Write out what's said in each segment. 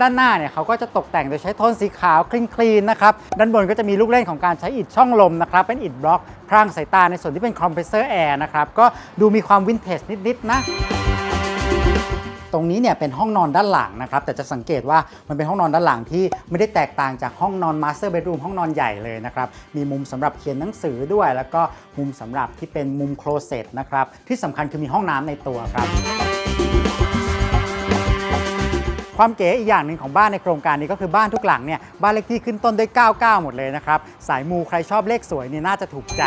ด้านหน้าเนี่ยเขาก็จะตกแต่งโดยใช้โทนสีขาวคลีนๆนะครับ ด้านบนก็จะมีลูกเล่นของการใช้อิฐช่องลมนะครับ เป็นอิฐบล็อกพรางสายตาในส่วนที่เป็นคอมเพรสเซอร์แอร์นะครับ ก็ดูมีความวินเทจนิดๆนะตรงนี้เนี่ยเป็นห้องนอนด้านหลังนะครับ แต่จะสังเกตว่ามันเป็นห้องนอนด้านหลังที่ไม่ได้แตกต่างจากห้องนอนมาสเตอร์เบดรูมห้องนอนใหญ่เลยนะครับ มีมุมสำหรับเขียนหนังสือด้วย แล้วก็มุมสำหรับที่เป็นมุมโคลเซตนะครับที่สำคัญคือมีห้องน้ำในตัวครับ ความเก๋อีกอย่างหนึ่งของบ้านในโครงการนี้ก็คือบ้านทุกหลังเนี่ยบ้านเลขที่ขึ้นต้นด้วย 99 หมดเลยนะครับสายมูใครชอบเลขสวยนี่น่าจะถูกใจ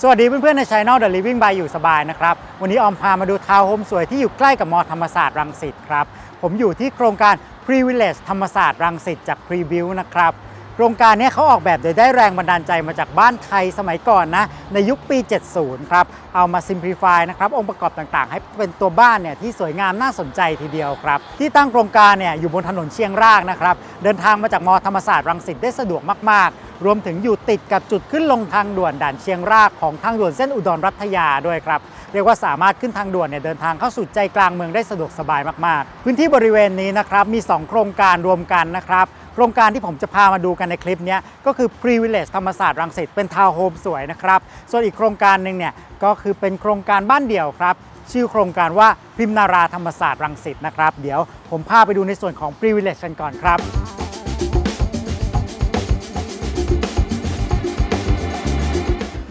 สวัสดีเพื่อนๆในช anel The Living by อยู่สบายนะครับ วันนี้ออมพามาดูทาวน์โฮมสวยที่อยู่ใกล้กับมอธรรมศาสตร์รังสิตครับ ผมอยู่ที่โครงการ Privilege ธรรมศาสตร์รังสิตจาก Preview นะครับ โครงการนี้เขาออกแบบโดยได้แรงบันดาลใจมาจากบ้านไทยสมัยก่อนนะ ในยุคปี 70 ครับ เอามา simplify นะครับ องค์ประกอบต่างๆ ให้เป็นตัวบ้านเนี่ยที่สวยงามน่าสนใจทีเดียวครับ ที่ตั้งโครงการเนี่ยอยู่บนถนนเชียงรากนะครับ เดินทางมาจากมอธรรมศาสตร์รังสิตได้สะดวกมากๆ รวมถึงอยู่ติดกับจุดขึ้นลงทางด่วนด่านเชียงรากของทางด่วนเส้นอุดรรัตยาด้วยครับเรียกว่าสามารถขึ้นทางด่วนเนี่ยเดินทางเข้าสู่ใจกลางเมืองได้สะดวกสบายมากๆ พื้นที่บริเวณนี้นะครับมี 2 โครงการรวมกันนะครับ โครงการที่ผมจะพามาดูกันในคลิปนี้ก็คือ Privilege ธรรมศาสตร์รังสิตเป็นทาวน์โฮมสวยนะครับ ส่วนอีกโครงการหนึ่งเนี่ยก็คือเป็นโครงการบ้านเดี่ยวครับ ชื่อโครงการว่าพิมนาราธรรมศาสตร์รังสิตนะครับ เดี๋ยวผมพาไปดูในส่วนของ Privilege กันก่อนครับ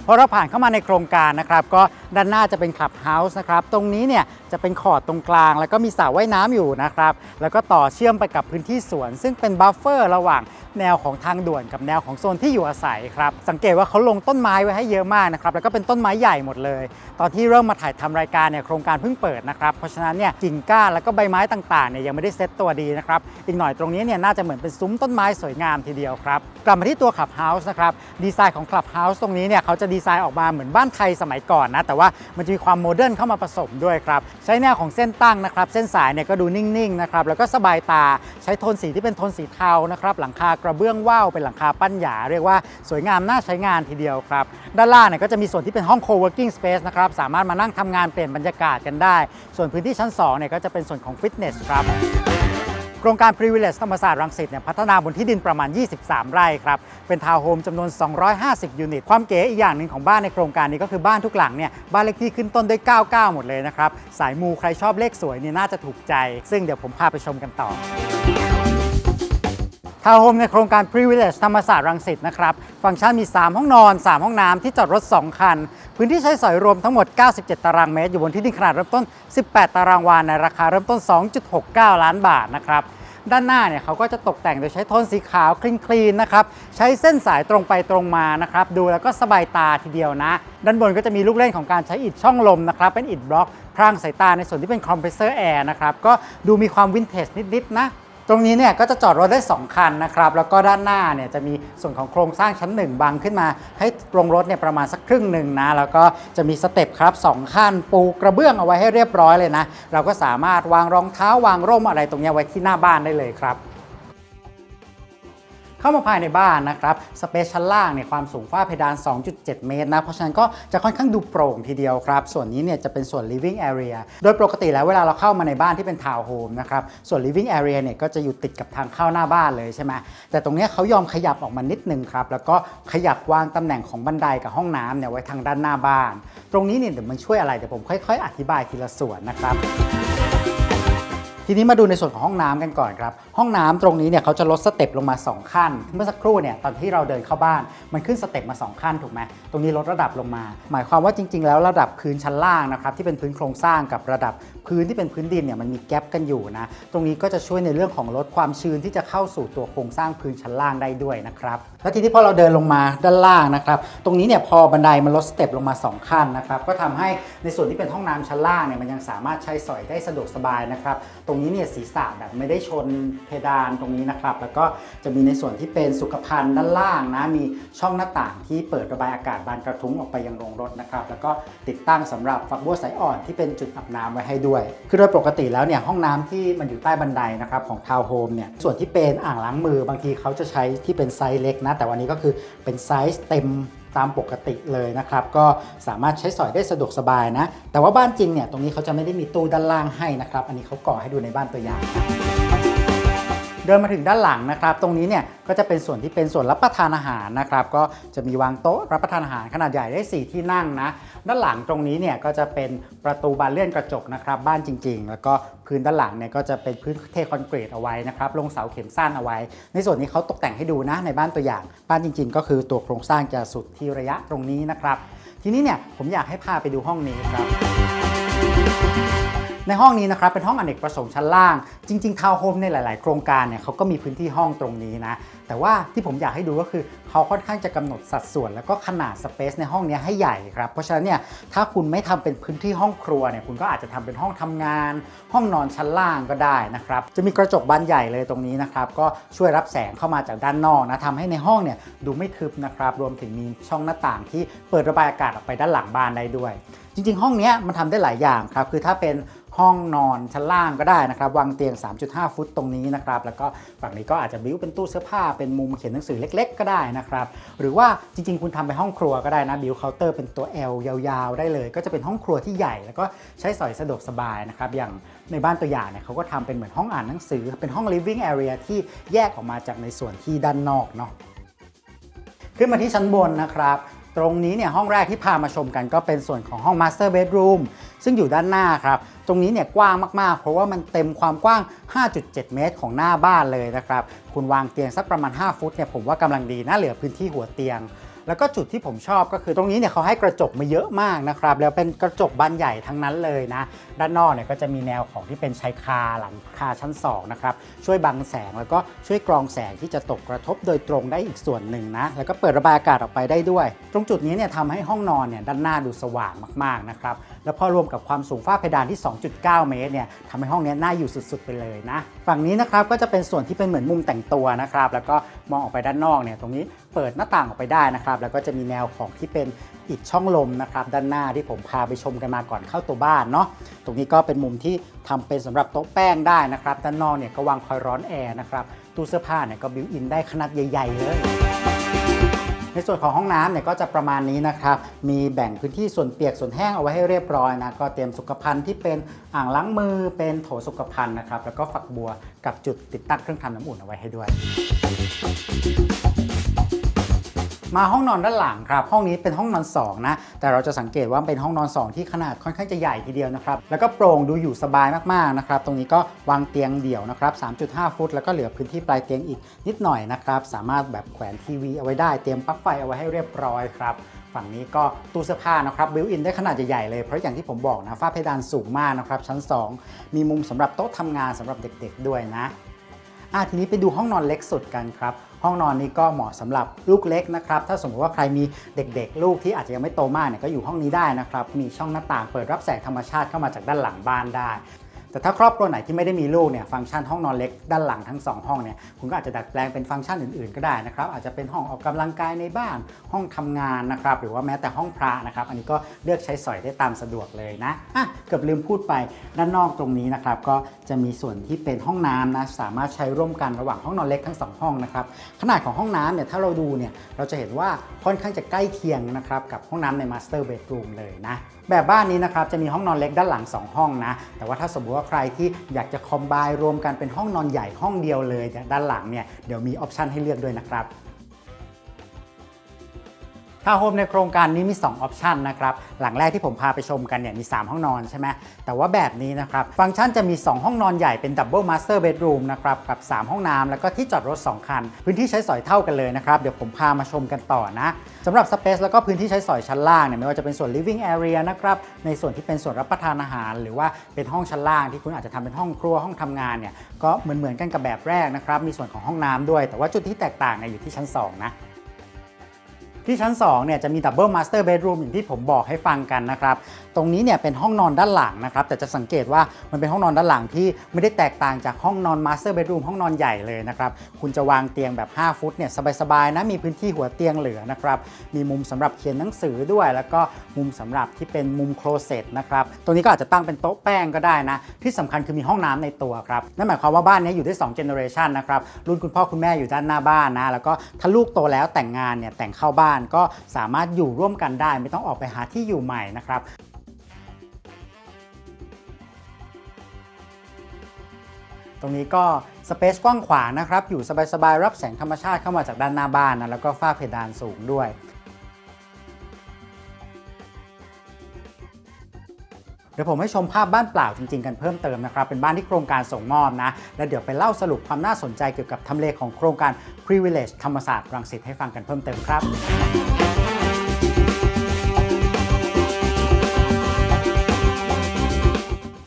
พอเราผ่านเข้ามาในโครงการนะครับ ก็ ด้านหน้าจะเป็นคลับเฮาส์นะครับ ตรงนี้เนี่ยจะเป็นขอดตรงกลาง แล้วก็มีสระว่ายน้ำอยู่นะครับ แล้วก็ต่อเชื่อมไปกับพื้นที่สวน ซึ่งเป็นบัฟเฟอร์ระหว่างแนวของทางด่วนกับแนวของโซนที่อยู่อาศัยครับ สังเกตว่าเขาลงต้นไม้ไว้ให้เยอะมากนะครับ แล้วก็เป็นต้นไม้ใหญ่หมดเลย ตอนที่เริ่มมาถ่ายทำรายการเนี่ยโครงการเพิ่งเปิดนะครับ เพราะฉะนั้นเนี่ยกิ่งก้านแล้วก็ใบไม้ต่างๆเนี่ยยังไม่ได้เซตตัวดีนะครับ อีกหน่อยตรงนี้เนี่ยน่าจะเหมือนเป็นซุ้มต้นไม้สวยงามทีเดียวครับ กลับมาที่ตัวคลับเฮาส์นะครับ ดีไซน์ของคลับเฮาส์ตรงนี้เนี่ยเขาจะดีไซน์ออกมาเหมือนบ้านไทยสมัยก่อนนะ แต่ว่ามันจะมีความโมเดิร์นเข้ามาผสมด้วยครับ ใช้แนวของเส้นตั้งนะครับ เส้นสายเนี่ยก็ดูนิ่งๆนะครับ แล้วก็สบายตา ใช้โทนสีที่เป็นโทนสีเทานะครับ หลังคากระเบื้องว่าวเป็นหลังคาปั้นหยา เรียกว่าสวยงามน่าใช้งานทีเดียวครับ ด้านล่างเนี่ยก็จะมีส่วนที่เป็นห้อง co-working space นะครับ สามารถมานั่งทำงานเปลี่ยนบรรยากาศกันได้ ส่วนพื้นที่ชั้น2เนี่ยก็จะเป็นส่วนของฟิตเนสครับ ครงการ Privilege ธรรมศาสตร์รังสิตเนี่ยพัฒนาบนที่ดินประมาณ 23 ไร่ครับ เป็นทาวน์โฮมจำนวน 250 ยูนิต ความเก๋อีกอย่างหนึ่งของบ้านในโครงการนี้ก็คือบ้านทุกหลังเนี่ยบ้านเลขที่ขึ้นต้นด้วย 99 หมดเลยนะครับ สายมูใครชอบเลขสวยนี่น่าจะถูกใจ ซึ่งเดี๋ยวผมพาไปชมกันต่อ ทาวน์โฮมในโครงการ Privilege ธรรมศาสตร์รังสิตนะครับ ฟังก์ชันมี 3 ห้องนอน 3 ห้องน้ำที่จอดรถ 2 คัน พื้นที่ใช้สอยรวมทั้งหมด 97 ตารางเมตร อยู่บนที่ดินขนาดเริ่มต้น 18 ตารางวาในราคาเริ่มต้น 2.69 ล้านบาทนะครับด้านหน้าเนี่ยเขาก็จะตกแต่งโดยใช้โทนสีขาวคลีนๆนะครับใช้เส้นสายตรงไปตรงมานะครับดูแล้วก็สบายตาทีเดียวนะ ด้านบนก็จะมีลูกเล่นของการใช้อิฐช่องลมนะครับเป็นอิฐบล็อกพรางสายตาในส่วนที่เป็นคอมเพรสเซอร์แอร์นะครับก็ดูมีความวินเทจนิดๆนะ ตรงนี้เนี่ยก็จะจอดรถได้ 2 คันนะครับ แล้วก็ด้านหน้าเนี่ยจะมีส่วนของโครงสร้างชั้น 1 บังขึ้นมา ให้โรงรถเนี่ยประมาณสักครึ่งหนึ่งนะ แล้วก็จะมีสเต็ปครับ2ขั้นปูกระเบื้องเอาไว้ให้เรียบร้อยเลยนะ เราก็สามารถวางรองเท้าวางร่มอะไรตรงนี้ไว้ที่หน้าบ้านได้เลยครับ เข้ามาภายในบ้านนะครับสเปซชั้นล่างเนี่ยความสูงฝ้าเพดาน 2.7 เมตรนะเพราะฉะนั้นก็จะค่อนข้างดูโปร่งทีเดียวครับ ส่วนนี้เนี่ยจะเป็นส่วน living area โดยปกติแล้วเวลาเราเข้ามาในบ้านที่เป็นทาวน์โฮมนะครับส่วน living area เนี่ยก็จะอยู่ติดกับทางเข้าหน้าบ้านเลยใช่ไหมแต่ตรงนี้เขายอมขยับออกมานิดนึงครับแล้วก็ขยับวางตำแหน่งของบันไดกับห้องน้ำเนี่ยไว้ทางด้านหน้าบ้าน ตรงนี้เนี่ยเดี๋ยวมันช่วยอะไรเดี๋ยวผมค่อย ๆ อธิบายทีละส่วนนะครับ ทีนี้มาดูในส่วนของห้องน้ำกันก่อนครับ ห้องน้ำตรงนี้เนี่ยเขาจะลดสเต็ปลงมา 2 ขั้น เมื่อสักครู่เนี่ยตอนที่เราเดินเข้าบ้าน มันขึ้นสเต็ปมา 2 ขั้นถูกไหมตรงนี้ลดระดับลงมา หมายความว่าจริง ๆ แล้วระดับพื้นชั้นล่างนะครับที่เป็นพื้นโครงสร้างกับระดับพื้นที่เป็นพื้นดินเนี่ยมันมีแกลบกันอยู่นะตรงนี้ก็จะช่วยในเรื่องของลดความชื้นที่จะเข้าสู่ตัวโครงสร้างพื้นชั้นล่างได้ด้วยนะครับแล้วทีนี้พอเราเดินลงมาด้านล่างนะครับตรงนี้เนี่ยพอบันไดมันลดสเต็ปลงมาสองขั้นนะครับก็ทำให้ในส่วนที่เป็นห้องน้ำชั้นล่างเนี่ยมันยังสามารถใช้สอยได้สะดวกสบายนะครับตรงนี้เนี่ยศีรษะแบบไม่ได้ชนเพดานตรงนี้นะครับ แล้วก็จะมีในส่วนที่เป็นสุขภัณฑ์ด้านล่างนะ มีช่องหน้าต่างที่เปิดระบายอากาศบานกระทุ้งออกไปยังโรงรถนะครับ แล้วก็ติดตั้งสำหรับฝักบัวสายอ่อนที่เป็นจุดอาบน้ำไว้ให้ด้วย คือโดยปกติแล้วเนี่ยห้องน้ำที่มันอยู่ใต้บันไดนะครับของทาวน์โฮมเนี่ย ส่วนที่เป็นอ่างล้างมือบางทีเขาจะใช้ที่เป็นไซส์เล็กนะ แต่วันนี้ก็คือเป็นไซส์เต็ม ตามปกติเลยนะครับ ก็สามารถใช้สอยได้สะดวกสบายนะ แต่ว่าบ้านจริงเนี่ยตรงนี้เขาจะไม่ได้มีตู้ด้านล่างให้นะครับ อันนี้เขาก่อให้ดูในบ้านตัวอย่างเดินมาถึงด้านหลังนะครับ ตรงนี้เนี่ย ก็จะเป็นส่วนที่เป็นส่วนรับประทานอาหารนะครับก็จะมีวางโต๊ะรับประทานอาหารขนาดใหญ่ได้ 4 ที่นั่งนะด้านหลังตรงนี้เนี่ยก็จะเป็นประตูบานเลื่อนกระจกนะครับบ้านจริง ๆ แล้วก็พื้นด้านหลังเนี่ยก็จะเป็นพื้นเทคอนกรีตเอาไว้นะครับลงเสาเข็มสั้นเอาไว้ ในส่วนนี้เขาตกแต่งให้ดูนะในบ้านตัวอย่างบ้านจริง ๆ ก็คือตัวโครงสร้างจะสุดที่ระยะตรงนี้นะครับ ทีนี้เนี่ยผมอยากให้พาไปดูห้องนี้ครับ ในห้องนี้นะครับเป็นห้องอเนกประสงค์ชั้นล่าง จริงๆทาวน์โฮมในหลาย ๆ โครงการเนี่ยเขาก็มีพื้นที่ห้องตรงนี้นะแต่ว่าที่ผมอยากให้ดูก็คือเขาค่อนข้างจะกำหนดสัดส่วน แล้วก็ขนาดสเปซในห้องนี้ให้ใหญ่ครับเพราะฉะนั้นเนี่ยถ้าคุณไม่ทำเป็นพื้นที่ห้องครัวเนี่ยคุณก็อาจจะทำเป็นห้องทำงาน ห้องนอนชั้นล่างก็ได้นะครับจะมีกระจกบานใหญ่เลยตรงนี้นะครับก็ช่วยรับแสงเข้ามาจากด้านนอกนะทำให้ในห้องเนี่ยดูไม่ทึบนะครับรวมถึงมีช่องหน้าต่างที่เปิดระบายอากาศออกไปด้านหลังบ้านได้ด้วย จริง ๆ ห้องนี้มันทำได้หลายอย่างครับคือถ้าเป็น ห้องนอนชั้นล่างก็ได้นะครับวางเตียง 3.5 ฟุตตรงนี้นะครับแล้วก็ฝั่งนี้ก็อาจจะบิ้วเป็นตู้เสื้อผ้าเป็นมุมเขียนหนังสือเล็ก ๆ ก็ได้นะครับหรือว่าจริง ๆ คุณทำเป็นห้องครัวก็ได้นะบิ้วเคาน์เตอร์เป็นตัว L ยาวๆ ได้เลย ก็จะเป็นห้องครัวที่ใหญ่ แล้วก็ใช้สอยสะดวกสบายนะครับอย่างในบ้านตัวอย่างเนี่ยเขาก็ทำเป็นเหมือนห้องอ่านหนังสือ เป็นห้อง living area ที่แยกออกมาจากในส่วนที่ด้านนอกเนาะขึ้นมาที่ชั้นบนนะครับ ตรงนี้เนี่ยห้องแรกที่พามาชมกันก็เป็นส่วนของห้อง Master Bedroom ซึ่งอยู่ด้านหน้าครับ ตรงนี้เนี่ยกว้างมากๆ เพราะว่ามันเต็มความกว้าง 5.7 เมตรของหน้าบ้านเลยนะครับ คุณวางเตียงสักประมาณ 5 ฟุตเนี่ยผมว่ากำลังดีน่าเหลือพื้นที่หัวเตียง แล้วก็จุดที่ผมชอบก็คือตรงนี้เนี่ยเขาให้กระจกมาเยอะมากนะครับ แล้วเป็นกระจกบานใหญ่ทั้งนั้นเลยนะ ด้านนอกเนี่ยก็จะมีแนวของที่เป็นชายคาหลังคาชั้น2นะครับช่วยบังแสงแล้วก็ช่วยกรองแสงที่จะตกกระทบโดยตรงได้อีกส่วนหนึ่งนะแล้วก็เปิดระบายอากาศออกไปได้ด้วย ตรงจุดนี้เนี่ยทำให้ห้องนอนเนี่ยด้านหน้าดูสว่างมากๆนะครับ แล้วพอรวมกับความสูงฝ้าเพดานที่ 2.9 เมตรเนี่ยทำให้ห้องนี้น่าอยู่สุดๆไปเลยนะ ฝั่งนี้นะครับก็จะเป็นส่วนที่เป็นเหมือนมุมแต่งตัวนะครับ แล้วก็มองออกไปด้านนอกเนี่ยตรงนี้เปิดหน้าต่างออกไปได้นะครับ แล้วก็จะมีแนวของที่เป็นอิฐช่องลมนะครับด้านหน้าที่ผมพาไปชมกันมาก่อนเข้าตัวบ้านเนาะตรงนี้ก็เป็นมุมที่ทำเป็นสำหรับโต๊ะแป้งได้นะครับด้านนอกเนี่ยก็วางคอยร้อนแอร์นะครับตู้เสื้อผ้าเนี่ยก็บิวอินได้ขนาดใหญ่ ๆ เลย ในส่วนของห้องน้ำเนี่ยก็จะประมาณนี้นะครับ มีแบ่งพื้นที่ส่วนเปียกส่วนแห้งเอาไว้ให้เรียบร้อยนะ ก็เตรียมสุขภัณฑ์ที่เป็นอ่างล้างมือ เป็นโถสุขภัณฑ์นะครับ แล้วก็ฝักบัวกับจุดติดตั้งเครื่องทำน้ำอุ่นเอาไว้ให้ด้วย มาห้องนอนด้านหลังครับ ห้องนี้เป็นห้องนอน2นะแต่เราจะสังเกตว่าเป็นห้องนอน 2 ที่ขนาดค่อนข้างจะใหญ่ทีเดียวนะครับแล้วก็โปร่งดูอยู่สบายมากๆนะครับตรงนี้ก็วางเตียงเดี่ยวนะครับ 3.5 ฟุต แล้วก็เหลือพื้นที่ปลายเตียงอีกนิดหน่อยนะครับสามารถแบบแขวนทีวีเอาไว้ได้เตรียมปลั๊กไฟเอาไว้ให้เรียบร้อยครับฝั่งนี้ก็ตู้เสื้อผ้านะครับบิวอินได้ขนาดใหญ่ๆเลย เพราะอย่างที่ผมบอกนะฝ้าเพดานสูงมากนะครับชั้น 2 มีมุมสำหรับโต๊ะทำงานสำหรับเด็กๆด้วยนะอะทีนี้ไปดูห้องนอนเล็กสุดกันครับ ห้องนอนนี้ก็เหมาะสำหรับลูกเล็กนะครับ ถ้าสมมติว่าใครมีเด็กๆ ลูกที่อาจจะยังไม่โตมากเนี่ยก็อยู่ห้องนี้ได้นะครับ มีช่องหน้าต่างเปิดรับแสงธรรมชาติเข้ามาจากด้านหลังบ้านได้ แต่ถ้าครอบครัวไหนที่ไม่ได้มีลูกเนี่ยฟังก์ชันห้องนอนเล็กด้านหลังทั้งสองห้องเนี่ยคุณก็อาจจะดัดแปลงเป็นฟังก์ชันอื่นๆ ก็ได้นะครับอาจจะเป็นห้องออกกำลังกายในบ้านห้องทำงานนะครับหรือว่าแม้แต่ห้องพระนะครับอันนี้ก็เลือกใช้สอยได้ตามสะดวกเลยนะอะเกือบลืมพูดไปด้านนอกตรงนี้นะครับก็จะมีส่วนที่เป็นห้องน้ำนะสามารถใช้ร่วมกันระหว่างห้องนอนเล็กทั้งสองห้องนะครับขนาดของห้องน้ำเนี่ยถ้าเราดูเนี่ยเราจะเห็นว่าค่อนข้างจะใกล้เคียงนะครับกับห้องน้ำในมาสเตอร์เบดรูมเลยนะแบบบ้านนี้นะครับจะมีห้องนอนเล็กด้านหลัง 2 ห้องนะ แต่ว่าถ้าสมมติว่าใครที่อยากจะคอมไบรวมกันเป็นห้องนอนใหญ่ห้องเดียวเลยเนี่ยด้านหลังเนี่ยเดี๋ยวมีออปชันให้เลือกด้วยนะครับ ทาวน์โฮมในโครงการนี้มี 2 ออปชันนะครับ หลังแรกที่ผมพาไปชมกันเนี่ยมี 3 ห้องนอนใช่ไหมแต่ว่าแบบนี้นะครับ ฟังก์ชันจะมี 2 ห้องนอนใหญ่เป็นดับเบิลมาสเตอร์เบดรูมนะครับ กับ 3 ห้องน้ำแล้วก็ที่จอดรถ 2 คัน พื้นที่ใช้สอยเท่ากันเลยนะครับ เดี๋ยวผมพามาชมกันต่อนะสำหรับสเปซแล้วก็พื้นที่ใช้สอยชั้นล่างเนี่ยไม่ว่าจะเป็นส่วน living area นะครับ ในส่วนที่เป็นส่วนรับประทานอาหาร หรือว่าเป็นห้องชั้นล่างที่คุณอาจจะทำเป็นห้องครัวห้องทำงานเนี่ยก็เหมือนเหมือนๆกันกับแบบแรกนะครับมีส่วนของห้องน้ำด้วย แต่ว่าจุดที่แตกต่างเนี่ยอยู่ที่ชั้นสองนะ ที่ชั้น2เนี่ยจะมีดับเบิลมาสเตอร์เบดรูมอย่างที่ผมบอกให้ฟังกันนะครับ ตรงนี้เนี่ยเป็นห้องนอนด้านหลังนะครับ แต่จะสังเกตว่ามันเป็นห้องนอนด้านหลังที่ไม่ได้แตกต่างจากห้องนอนมาสเตอร์เบดรูมห้องนอนใหญ่เลยนะครับ คุณจะวางเตียงแบบ 5 ฟุตเนี่ยสบายๆนะ มีพื้นที่หัวเตียงเหลือนะครับ มีมุมสำหรับเขียนหนังสือด้วย แล้วก็มุมสำหรับที่เป็นมุมโคลเซ็ตนะครับ ตรงนี้ก็อาจจะตั้งเป็นโต๊ะแป้งก็ได้นะ ที่สำคัญคือมีห้องน้ำในตัวครับ นั่นหมายความว่าบ้านนี้อยู่ได้2 generation นะครับ รุ่นคุณพ่อคุณแม่อยู่ด้านหน้าบ้านนะ แล้วก็ถ้าลูกโตแล้วแต่งงานเนี่ยแต่งเข้าบ้านานก็สามารถอยู่ร่วมกันได้ ไม่ต้องออกไปหาที่อยู่ใหม่นะครับตรงนี้ก็สเปซกว้างขวางนะครับ อยู่สบายๆ รับแสงธรรมชาติเข้ามาจากด้านหน้าบ้านนะแล้วก็ฝ้าเพดานสูงด้วย เดี๋ยวผมให้ชมภาพบ้านเปล่าจริงๆกันเพิ่มเติมนะครับ เป็นบ้านที่โครงการส่งมอบนะ แล้วเดี๋ยวไปเล่าสรุปความน่าสนใจเกี่ยวกับทำเลของโครงการ Privilege ธรรมศาสตร์รังสิตให้ฟังกันเพิ่มเติมครับ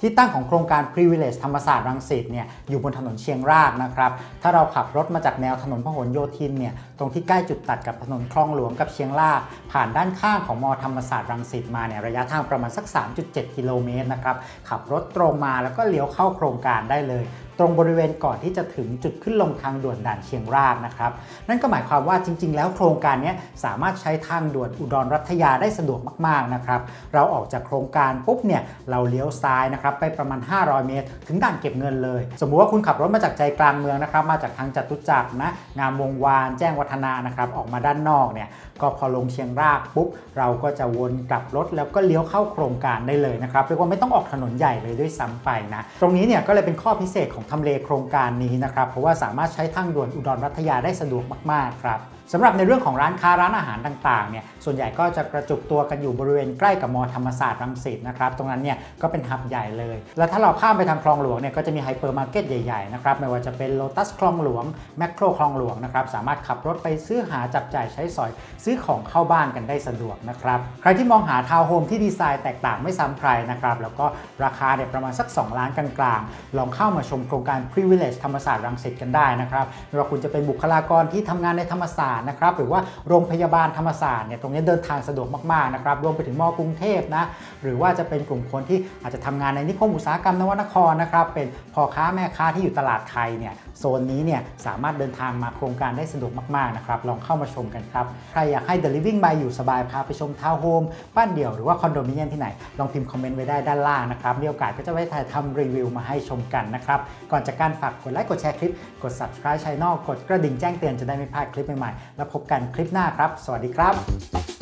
ที่ตั้งของโครงการ Privilege ธรรมศาสตร์รังสิตเนี่ยอยู่บนถนนเชียงรากนะครับ ถ้าเราขับรถมาจากแนวถนนพหลโยธินเนี่ยตรงที่ใกล้จุดตัดกับถนนคลองหลวงกับเชียงราก ผ่านด้านข้างของมอธรรมศาสตร์รังสิตมาเนี่ยระยะทางประมาณสัก 3.7 กิโลเมตรนะครับขับรถตรงมาแล้วก็เลี้ยวเข้าโครงการได้เลย ตรงบริเวณก่อนที่จะถึงจุดขึ้นลงทางด่วนด่านเชียงรากนะครับ นั่นก็หมายความว่าจริง ๆ แล้วโครงการนี้สามารถใช้ทางด่วนอุดรรัตยาได้สะดวกมากๆนะครับ เราออกจากโครงการปุ๊บเนี่ยเราเลี้ยวซ้ายนะครับไปประมาณ 500 เมตร ถึงด่านเก็บเงินเลย สมมุติว่าคุณขับรถมาจากใจกลางเมืองนะครับมาจากทางจตุจักรนะงามวงวาน แจ้งวัฒนานะครับออกมาด้านนอกเนี่ย ก็พอลงเชียงรากปุ๊บเราก็จะวนกลับรถแล้วก็เลี้ยวเข้าโครงการได้เลยนะครับเรียกว่าไม่ต้องออกถนนใหญ่เลยด้วยซ้ำไปนะตรงนี้เนี่ยก็เลยเป็นข้อพิเศษของทำเลโครงการนี้นะครับเพราะว่าสามารถใช้ทางด่วนอุดรรัตยาได้สะดวกมากๆครับ สำหรับในเรื่องของร้านค้าร้านอาหารต่างๆเนี่ยส่วนใหญ่ก็จะกระจุกตัวกันอยู่บริเวณใกล้กับมอธรรมศาสตร์รังสิตนะครับตรงนั้นเนี่ยก็เป็นฮับใหญ่เลย แล้วถ้าเราข้ามไปทางคลองหลวงเนี่ยก็จะมีไฮเปอร์มาร์เก็ตใหญ่ๆนะครับไม่ว่าจะเป็นโลตัสคลองหลวงแมคโครคลองหลวงนะครับสามารถขับรถไปซื้อหาจับจ่ายใช้สอย ซื้อของเข้าบ้านกันได้สะดวกนะครับใครที่มองหาทาวน์โฮมที่ดีไซน์แตกต่างไม่ซ้ำใครนะครับแล้วก็ราคาเนี่ยประมาณสัก 2 ล้านกลางๆลองเข้ามาชมโครงการ Privilege ธรรมศาสตร์รังสิตกันได้นะครับไม่ว่าคุณจะเป็นบุคลากรที่ทำงานในธรรมศาสตร์นะครับหรือว่าโรงพยาบาลธรรมศาสตร์เนี่ยตรงนี้เดินทางสะดวกมากๆนะครับรวมไปถึงมอกรุงเทพนะหรือว่าจะเป็นกลุ่มคนที่อาจจะทำงานในนิคมอุตสาหกรรมนวนครนะครับเป็นพ่อค้าแม่ค้าที่อยู่ตลาดไทยเนี่ยโซนนี้เนี่ยสามารถเดินทางมาโครงการได้สะดวกมากๆนะครับลองเข้ามาชมกันครับใครอยากให้ The Living by อยู่สบายพาไปชมทาวน์โฮมบ้านเดี่ยวหรือว่าคอนโดมิเนียมที่ไหน ลองพิมพ์คอมเมนต์ไว้ได้ด้านล่างนะครับมีโอกาสก็จะไว้ถ่ายทำรีวิวมาให้ชมกันนะครับก่อนจากการฝากกดไลค์กดแชร์คลิปกด subscribe channel กดกระดิ่งแจ้งเตือนจะได้ไม่พลาดคลิปใหม่ๆแล้วพบกันคลิปหน้าครับ สวัสดีครับ